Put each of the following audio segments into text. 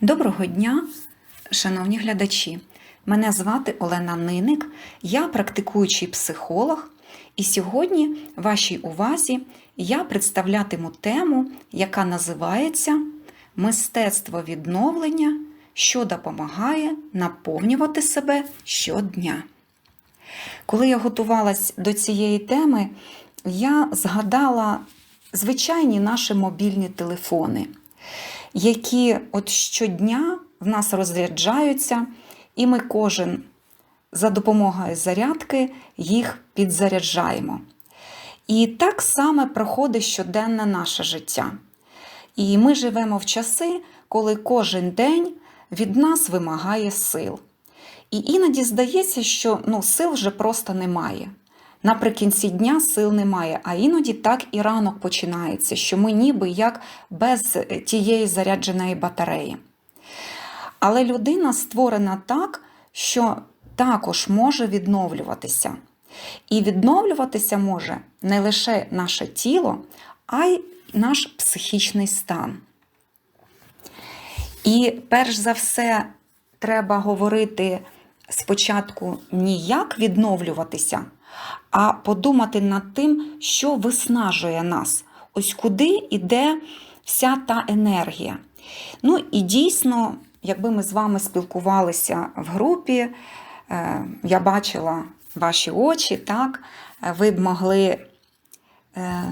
Доброго дня, шановні глядачі. Мене звати Олена Ниник, я практикуючий психолог, і сьогодні вашій увазі я представлятиму тему, яка називається Мистецтво відновлення, що допомагає наповнювати себе щодня. Коли я готувалась до цієї теми, я згадала звичайні наші мобільні телефони, які от щодня в нас розряджаються, і ми кожен за допомогою зарядки їх підзаряджаємо. І так само проходить щоденне наше життя. І ми живемо в часи, коли кожен день від нас вимагає сил. І іноді здається, що ну, сил вже просто немає. Наприкінці дня сил немає, а іноді так і ранок починається, що ми ніби як без тієї зарядженої батареї. Але людина створена так, що також може відновлюватися. І відновлюватися може не лише наше тіло, а й наш психічний стан. І перш за все, треба говорити спочатку не як відновлюватися, а подумати над тим, що виснажує нас. Ось куди йде вся та енергія. Ну і дійсно, якби ми з вами спілкувалися в групі, е, я бачила ваші очі, так, е, ви б могли е,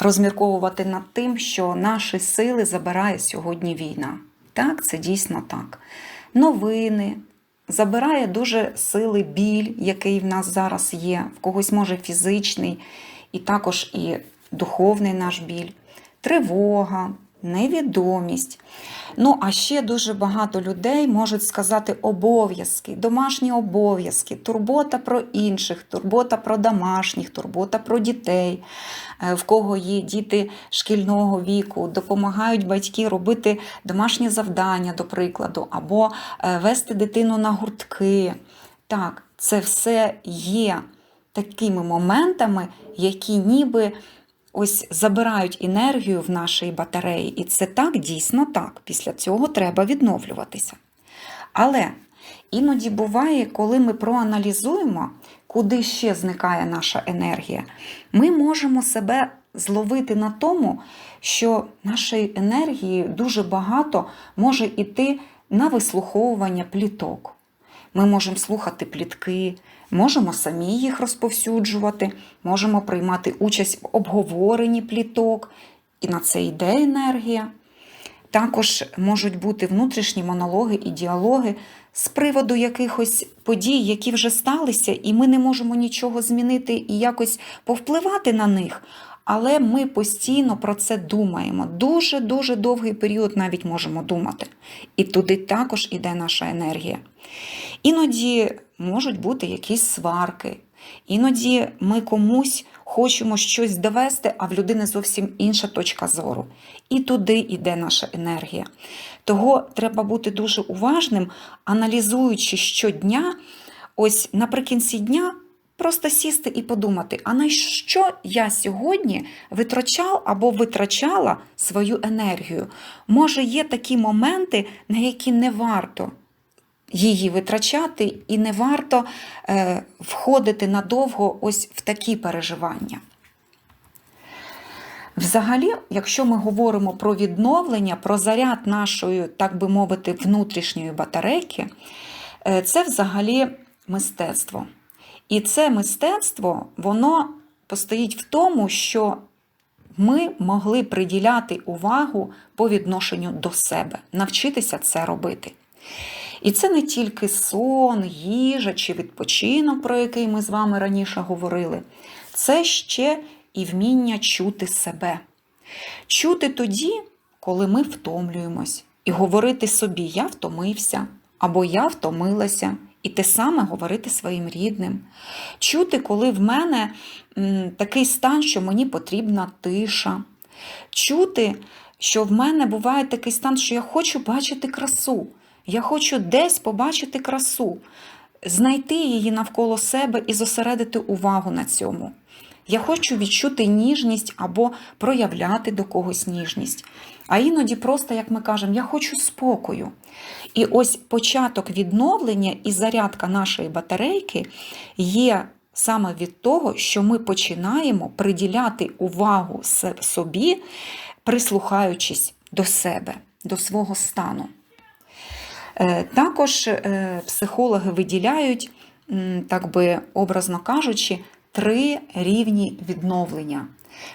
розмірковувати над тим, що наші сили забирає сьогодні війна. Так, це дійсно так. Новини. Забирає дуже сили біль, який в нас зараз є, в когось може фізичний, і також і духовний наш біль, тривога, невідомість. Ну, а ще дуже багато людей можуть сказати обов'язки, домашні обов'язки, турбота про інших, турбота про домашніх, турбота про дітей, в кого є діти шкільного віку, допомагають батьки робити домашні завдання, до прикладу, або вести дитину на гуртки. Так, це все є такими моментами, які ніби ось забирають енергію в нашій батареї. І це так, дійсно так. Після цього треба відновлюватися. Але іноді буває, коли ми проаналізуємо, куди ще зникає наша енергія, ми можемо себе зловити на тому, що нашої енергії дуже багато може йти на вислуховування пліток. Ми можемо слухати плітки, можемо самі їх розповсюджувати, можемо приймати участь в обговоренні пліток, і на це йде енергія. Також можуть бути внутрішні монологи і діалоги з приводу якихось подій, які вже сталися, і ми не можемо нічого змінити і якось повпливати на них. Але ми постійно про це думаємо. Дуже-дуже довгий період навіть можемо думати. І туди також іде наша енергія. Іноді можуть бути якісь сварки, іноді ми комусь хочемо щось довести, а в людини зовсім інша точка зору. І туди йде наша енергія. Того треба бути дуже уважним, аналізуючи щодня, ось наприкінці дня. Просто сісти і подумати, а на що я сьогодні витрачав або витрачала свою енергію? Може, є такі моменти, на які не варто її витрачати, і не варто е, входити надовго ось в такі переживання. Взагалі, якщо ми говоримо про відновлення, про заряд нашої, так би мовити, внутрішньої батарейки, е, це взагалі мистецтво. І це мистецтво, воно постоїть в тому, що ми могли приділяти увагу по відношенню до себе, навчитися це робити. І це не тільки сон, їжа чи відпочинок, про який ми з вами раніше говорили, це ще і вміння чути себе. Чути тоді, коли ми втомлюємось, і говорити собі Я втомився або Я втомилася. І те саме говорити своїм рідним. Чути, коли в мене такий стан, що мені потрібна тиша. Чути, що в мене буває такий стан, що я хочу бачити красу. Я хочу десь побачити красу, знайти її навколо себе і зосередити увагу на цьому. Я хочу відчути ніжність або проявляти до когось ніжність. А іноді просто, як ми кажемо, я хочу спокою. І ось початок відновлення і зарядка нашої батарейки є саме від того, що ми починаємо приділяти увагу собі, прислухаючись до себе, до свого стану. Е, Також е, психологи виділяють, так би образно кажучи, три рівні відновлення: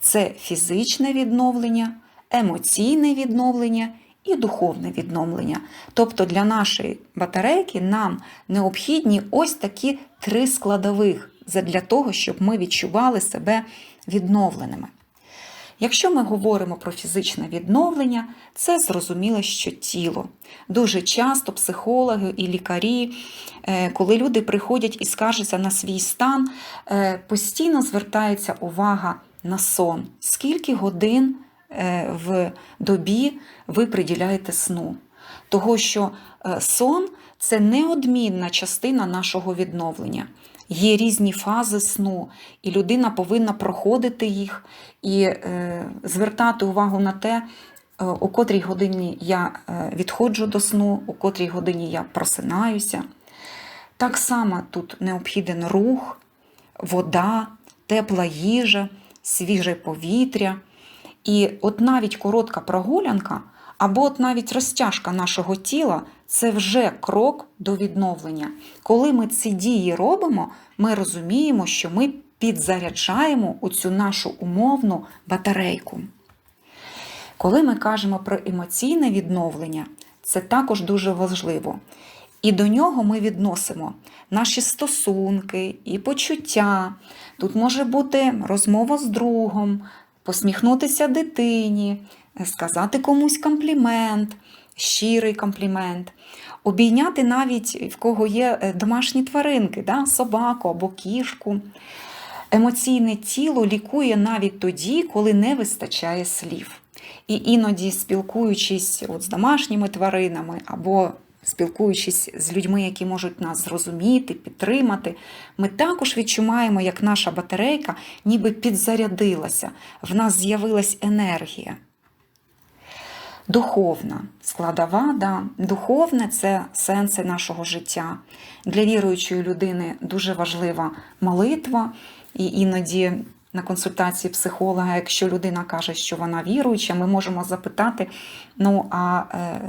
це фізичне відновлення, емоційне відновлення і духовне відновлення. Тобто для нашої батарейки нам необхідні ось такі три складових для того, щоб ми відчували себе відновленими. Якщо ми говоримо про фізичне відновлення, це зрозуміло, що тіло. Дуже часто психологи і лікарі, е, коли люди приходять і скаржаться на свій стан, е, постійно звертається увага на сон. Скільки годин в добі ви приділяєте сну? Того, що е, сон це неодмінна частина нашого відновлення. Є різні фази сну, і людина повинна проходити їх і е, звертати увагу на те, е, у котрій годині я е, відходжу до сну, у котрій годині я просинаюся. Так само тут необхіден рух, вода, тепла їжа, свіже повітря. І от навіть коротка прогулянка або от навіть розтяжка нашого тіла це вже крок до відновлення. Коли ми ці дії робимо, ми розуміємо, що ми підзаряджаємо оцю нашу умовну батарейку. Коли ми кажемо про емоційне відновлення, це також дуже важливо. І до нього ми відносимо наші стосунки і почуття. Тут може бути розмова з другом, посміхнутися дитині, сказати комусь комплімент, щирий комплімент, обійняти навіть в кого є е, домашні тваринки, да? собаку або кішку. Емоційне тіло лікує навіть тоді, коли не вистачає слів. І іноді, спілкуючись от з домашніми тваринами або спілкуючись з людьми, які можуть нас зрозуміти, підтримати, ми також відчуваємо, як наша батарейка ніби підзарядилася, в нас з'явилась енергія. Духовна складова, да. духовне це сенси нашого життя. Для віруючої людини дуже важлива молитва, і іноді на консультації психолога, якщо людина каже, що вона віруюча, ми можемо запитати: ну а е,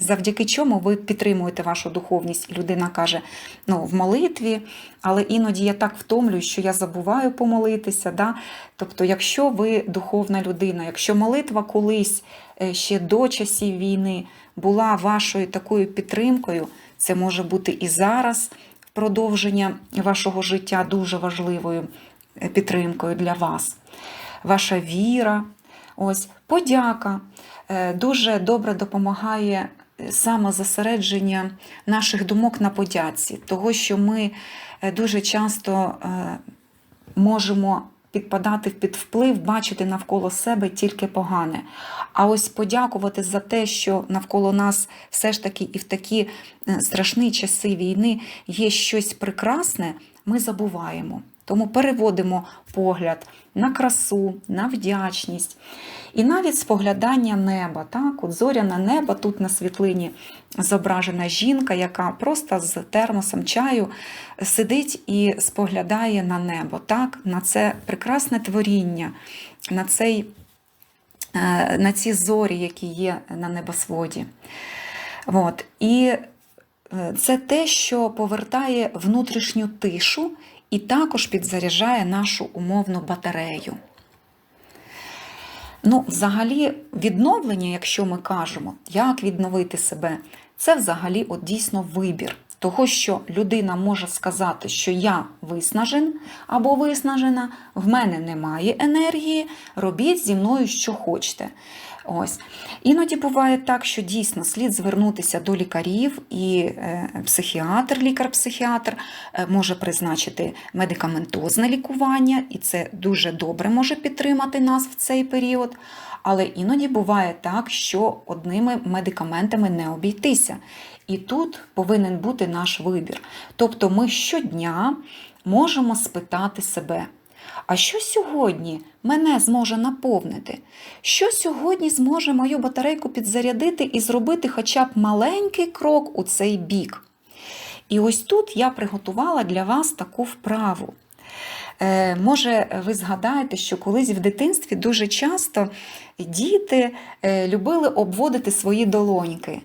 завдяки чому ви підтримуєте вашу духовність? І людина каже: ну, в молитві, але іноді я так втомлюю, що я забуваю помолитися. Да? Тобто, якщо ви духовна людина, якщо молитва колись е, ще до часів війни була вашою такою підтримкою, це може бути і зараз продовження вашого життя дуже важливою підтримкою для вас. Ваша віра, ось подяка е, дуже добре допомагає е, самозасередження наших думок на подяці, того, що ми е, дуже часто можемо підпадати під вплив, бачити навколо себе тільки погане. А ось подякувати за те, що навколо нас все ж таки і в такі страшні часи війни є щось прекрасне, ми забуваємо. Тому переводимо погляд на красу, на вдячність. І навіть споглядання неба. Так? От зоряне небо тут на світлині зображена жінка, яка просто з термосом чаю сидить і споглядає на небо, так? на це прекрасне творіння, на, цей, е, на ці зорі, які є на небосводі. От. І е, це те, що повертає внутрішню тишу і також підзаряджає нашу умовну батарею. Ну, взагалі, відновлення, якщо ми кажемо, як відновити себе, це взагалі от дійсно вибір. Того, що людина може сказати, що я виснажен або виснажена, в мене немає енергії, робіть зі мною, що хочете. Ось. Іноді буває так, що дійсно слід звернутися до лікарів, і е, психіатр, лікар-психіатр е, може призначити медикаментозне лікування, і це дуже добре може підтримати нас в цей період. Але іноді буває так, що одними медикаментами не обійтися. І тут повинен бути наш вибір. Тобто ми щодня можемо спитати себе, А що сьогодні мене зможе наповнити? Що сьогодні зможе мою батарейку підзарядити і зробити хоча б маленький крок у цей бік? І ось тут я приготувала для вас таку вправу. Е, може, ви згадаєте, що колись в дитинстві дуже часто діти е, любили обводити свої долоньки.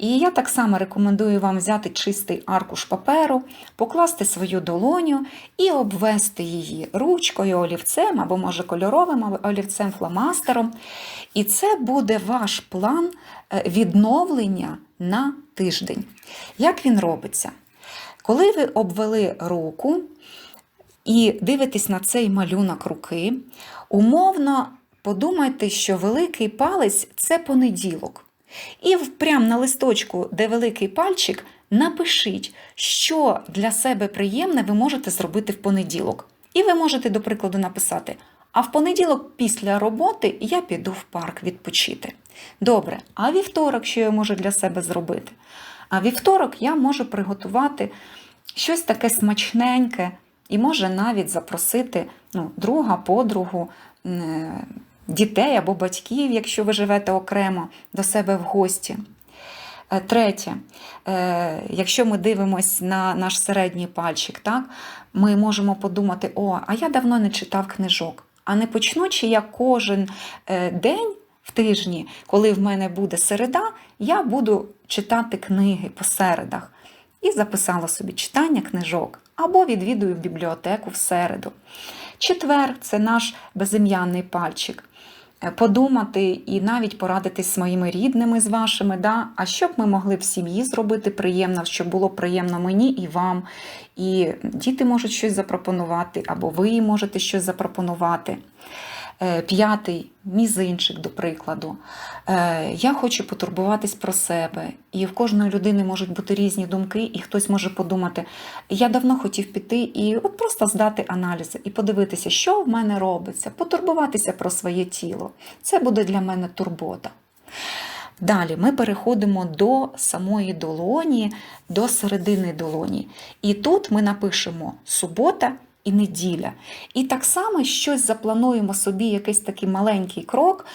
І я так само рекомендую вам взяти чистий аркуш паперу, покласти свою долоню і обвести її ручкою, олівцем або, може, кольоровим олівцем, фломастером. І це буде ваш план е, відновлення на тиждень. Як він робиться? Коли ви обвели руку і дивитесь на цей малюнок руки, умовно подумайте, що великий палець це понеділок. І прямо на листочку, де великий пальчик, напишіть, що для себе приємне ви можете зробити в понеділок. І ви можете, до прикладу, написати: а в понеділок після роботи я піду в парк відпочити. Добре, а вівторок, що я можу для себе зробити? А вівторок я можу приготувати щось таке смачненьке, і може навіть запросити ну, друга, подругу, е, дітей або батьків, якщо ви живете окремо, до себе в гості. Е, Третє, е, якщо ми дивимося на наш середній пальчик, так, ми можемо подумати: о, а я давно не читав книжок. А не почну, чи я кожен е, день в тижні, коли в мене буде середа, я буду читати книги по середах. І записала собі читання книжок або відвідую бібліотеку в середу. Четвер це наш безім'яний пальчик. Е, Подумати і навіть порадитись з моїми рідними, з вашими, да? а що б ми могли в сім'ї зробити приємно, щоб було приємно мені і вам. І діти можуть щось запропонувати, або ви можете щось запропонувати. Е, П'ятий мізинчик, до прикладу. Е, Я хочу потурбуватись про себе. І в кожної людини можуть бути різні думки, і хтось може подумати: я давно хотів піти і от просто здати аналізи і подивитися, що в мене робиться, потурбуватися про своє тіло. Це буде для мене турбота. Далі ми переходимо до самої долоні, до середини долоні. І тут ми напишемо субота і неділя. І так само щось заплануємо собі, якийсь такий маленький крок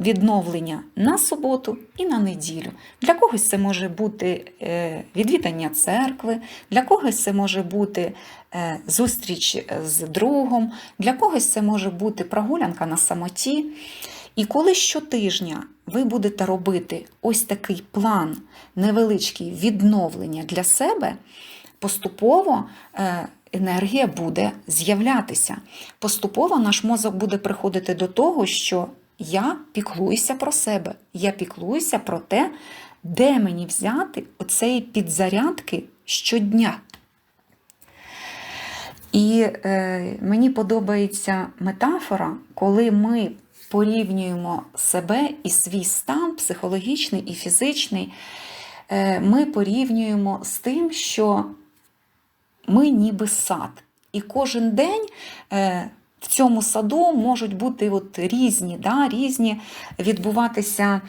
відновлення на суботу і на неділю. Для когось це може бути е, відвідання церкви, для когось це може бути е, зустріч з другом, для когось це може бути прогулянка на самоті. І коли щотижня ви будете робити ось такий план невеличкий відновлення для себе, поступово е, енергія буде з'являтися. Поступово наш мозок буде приходити до того, що я піклуюся про себе, я піклуюся про те, де мені взяти оцеї підзарядки щодня. І е, мені подобається метафора, коли ми порівнюємо себе і свій стан психологічний і фізичний, е, ми порівнюємо з тим, що ми ніби сад. І кожен день е, в цьому саду можуть бути от різні, да, різні відбуватися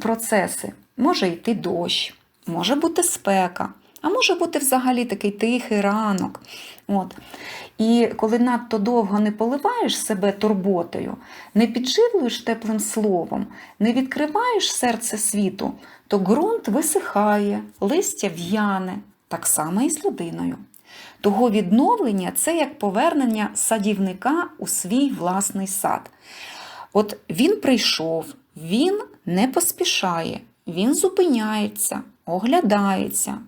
процеси. Може йти дощ, може бути спека, а може бути взагалі такий тихий ранок. От. І коли надто довго не поливаєш себе турботою, не підживлюєш теплим словом, не відкриваєш серце світу, то ґрунт висихає, листя в'яне, так само і з людиною. Того відновлення це як повернення садівника у свій власний сад. От він прийшов, він не поспішає, він зупиняється, оглядається,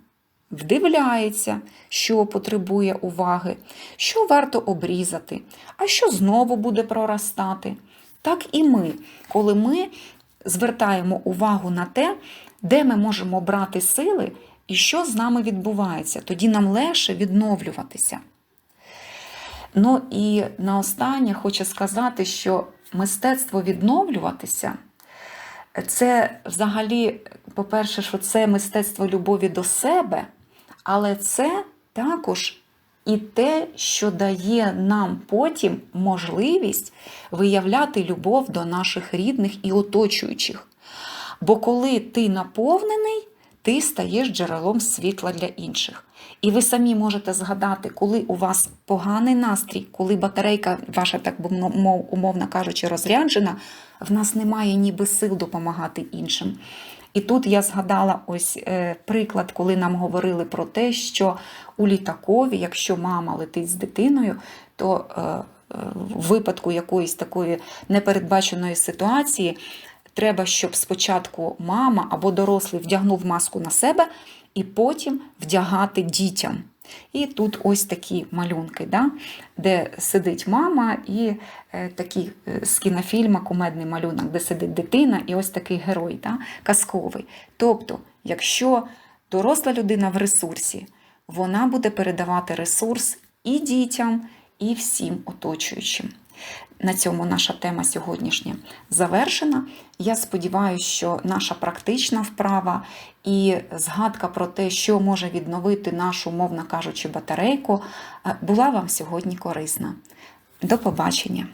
вдивляється, що потребує уваги, що варто обрізати, а що знову буде проростати. Так і ми, коли ми звертаємо увагу на те, де ми можемо брати сили і що з нами відбувається, тоді нам легше відновлюватися. Ну і наостаннє хочу сказати, що мистецтво відновлюватися це взагалі, по-перше, що це мистецтво любові до себе, але це також і те, що дає нам потім можливість виявляти любов до наших рідних і оточуючих. Бо коли ти наповнений, ти стаєш джерелом світла для інших. І ви самі можете згадати, коли у вас поганий настрій, коли батарейка ваша, так би мов- умовно кажучи, розряджена, в нас немає ніби сил допомагати іншим. І тут я згадала ось е, приклад, коли нам говорили про те, що у літакові, якщо мама летить з дитиною, то е, е, в випадку якоїсь такої непередбаченої ситуації треба, щоб спочатку мама або дорослий вдягнув маску на себе і потім вдягати дітям. І тут ось такі малюнки, да? де сидить мама, і е, такий е, з кінофільма кумедний малюнок, де сидить дитина, і ось такий герой, да? казковий. Тобто, якщо доросла людина в ресурсі, вона буде передавати ресурс і дітям, і всім оточуючим. На цьому наша тема сьогоднішня завершена. Я сподіваюся, що наша практична вправа і згадка про те, що може відновити нашу, мовно кажучи, батарейку, е, була вам сьогодні корисна. До побачення!